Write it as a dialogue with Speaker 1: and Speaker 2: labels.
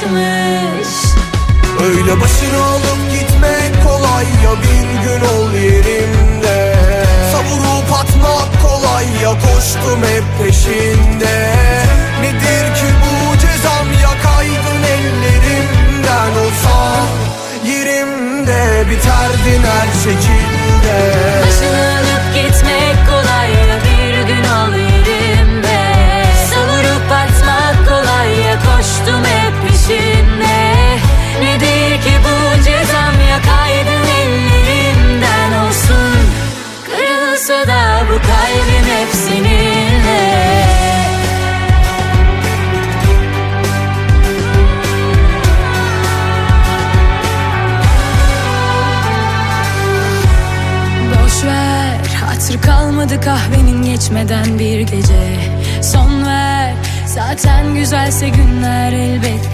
Speaker 1: aşkmış
Speaker 2: Öyle başını alıp gitmek kolay ya bir gün ol yerimde. Savurup atmak kolay ya koştum hep peşinde. Nedir ki bu cezam ya kaydın ellerimden olsa Yerimde biterdin her şekilde.
Speaker 1: Başını Kırılsa da bu kalbim hep seninle hatır kalmadı kahvenin geçmeden bir gece. Son ver zaten güzelse günler elbet